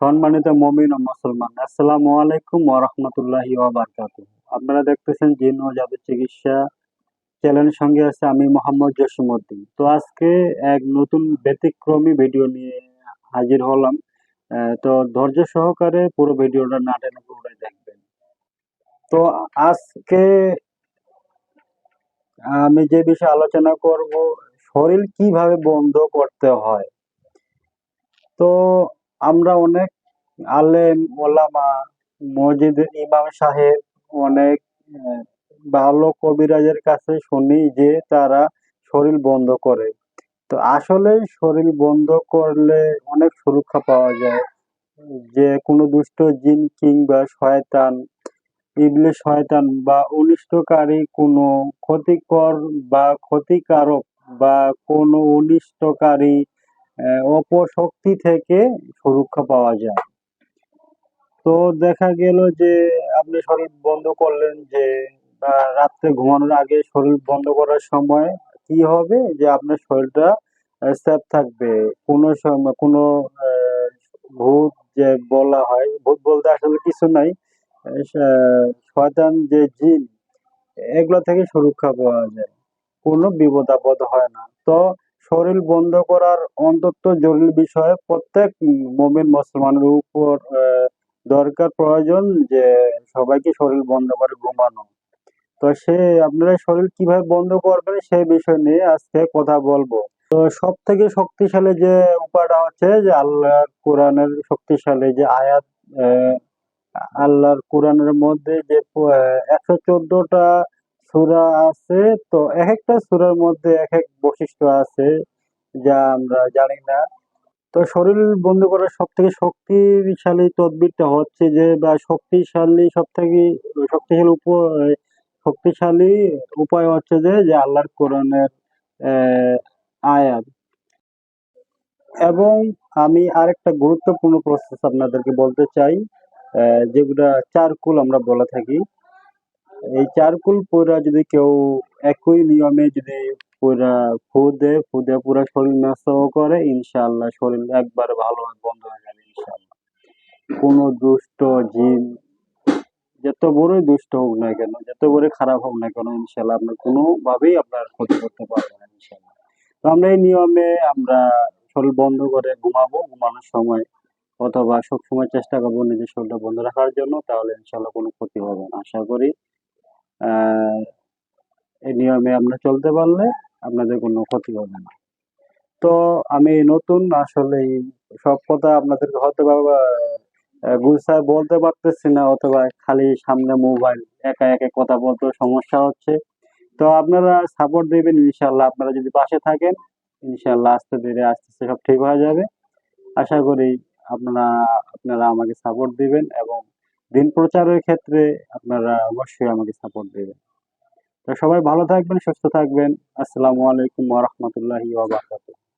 সম্মানিত মমিন ও মুসলমান, আসসালামু আলাইকুম ওয়া রাহমাতুল্লাহি আপনারা দেখতেছেন জিন ও জাদু চিকিৎসা চ্যানেলের সঙ্গে আছে আমি মোহাম্মদ জসিমউদ্দিন। তো আজকে এক নতুন ব্যতিক্রমী ভিডিও নিয়ে হাজির হলাম। তো ধৈর্য সহকারে পুরো ভিডিওটা না টেনে পুরোটাই দেখবেন। তো আজকে আমি যে বিষয়ে আলোচনা করব, শরীর কীভাবে বন্ধ করতে হয়? তো আমরা অনেক আলেম, ওলামা মসজিদের ইমাম সাহেব অনেক ভালো কবিরাজের কাছে শুনি যে তারা শরীর বন্ধ করে। তো আসলে শরীর বন্ধ করলে অনেক সুরক্ষা পাওয়া যায়। যে কোনো দুষ্ট জিন কিংবা শয়তান ইবলিশ শয়তান বা অনিষ্টকারী কোনো ক্ষতিকর বা ক্ষতিকারক বা কোনো অনিষ্টকারী অপশক্তি থেকে সুরক্ষা পাওয়া যায়। তো দেখা গেল যে, আপনি শরীর বন্ধ করলেন যে রাত্রে ঘুমানোর আগে শরীর বন্ধ করার সময় কি হবে? যে আপনার শরীরটা সেফ থাকবে। কোনো সময় কোনো ভূত যে বলা হয়, ভূত বলতে আসলে কিছু নাই। শয়তান যে জিন, এগুলো থেকে সুরক্ষা পাওয়া যায়। কোনো বিপদ আপদ হয় না। তো শরীর বন্ধ করার অন্তত জরুরি বিষয়ে প্রত্যেক মোমেন মুসলমানের উপর দরকার, প্রয়োজন যে সবাইকে শরীর বন্ধ করে ঘুমানো। তো সে, আপনারা শরীর কীভাবে বন্ধ করবেন সেই বিষয় নিয়ে আজকে কথা বলব। তো সব থেকে শক্তিশালী যে উপায়টা হচ্ছে যে আল্লাহর কোরআনের শক্তিশালী যে আয়াত আল্লাহর কোরআনের মধ্যে যে একশো চোদ্দটা সূরা আছে, তো এক একটা সূরার মধ্যে এক এক বৈশিষ্ট্য আছে যা আমরা জানি না। তো শরীর বন্ধ করার সব থেকে শক্তিশালী তদবিরটা হচ্ছে যে, বা শক্তিশালী সব থেকে শক্তিশালী উপ শক্তিশালী উপায় হচ্ছে যে যে আল্লাহর কোরআনের আয়াত। এবং আমি আরেকটা গুরুত্বপূর্ণ প্রসেস আপনাদেরকে বলতে চাই যেগুলা চারকুল আমরা বলে থাকি। এই চারকুল পুরা যদি কেউ একই নিয়মে যদি পুরা ফু দিয়ে পুরা শরীর ম্যাসাও করে, ইনশাআল্লাহ শরীর একবার ভালো বন্ধ হয়ে যাবে ইনশাআল্লাহ। কোনো দুষ্ট জিন, যত বড়ই দুষ্ট হোক না কেন, যত বড় খারাপ হোক না কেন ইনশাল্লাহ আপনার কোনোভাবেই আপনার ক্ষতি করতে পারবে না, ইনশাআল্লাহ। তো আমরা এই নিয়মে আমরা শরীর বন্ধ করে ঘুমাবো, ঘুমানোর সময় অথবা সবসময় চেষ্টা করব নিজের শরীরটা বন্ধ রাখার জন্য, তাহলে ইনশাল্লাহ কোনো ক্ষতি হবে না। আশা করি এই নিয়মে আমরা চলতে পারলে আপনাদের কোনো ক্ষতি হবে না। তো আমি নতুন আসলে সব কথা আপনাদেরকে হয়তো বা বলতে পারতেছি না অথবা খালি সামনে মোবাইল একা একা কথা বলতে সমস্যা হচ্ছে। তো আপনারা সাপোর্ট দিবেন ইনশাল্লাহ আপনারা যদি পাশে থাকেন ইনশাল্লাহ আস্তে ধীরে আস্তে সব ঠিক হয়ে যাবে। আশা করি আপনারা আপনারা আমাকে সাপোর্ট দিবেন এবং দিন প্রচারের ক্ষেত্রে আপনারা অবশ্যই আমাকে সাপোর্ট দেবেন। তো সবাই ভালো থাকবেন, সুস্থ থাকবেন। আসসালামু আলাইকুম ওয়া বারাকাতুহু।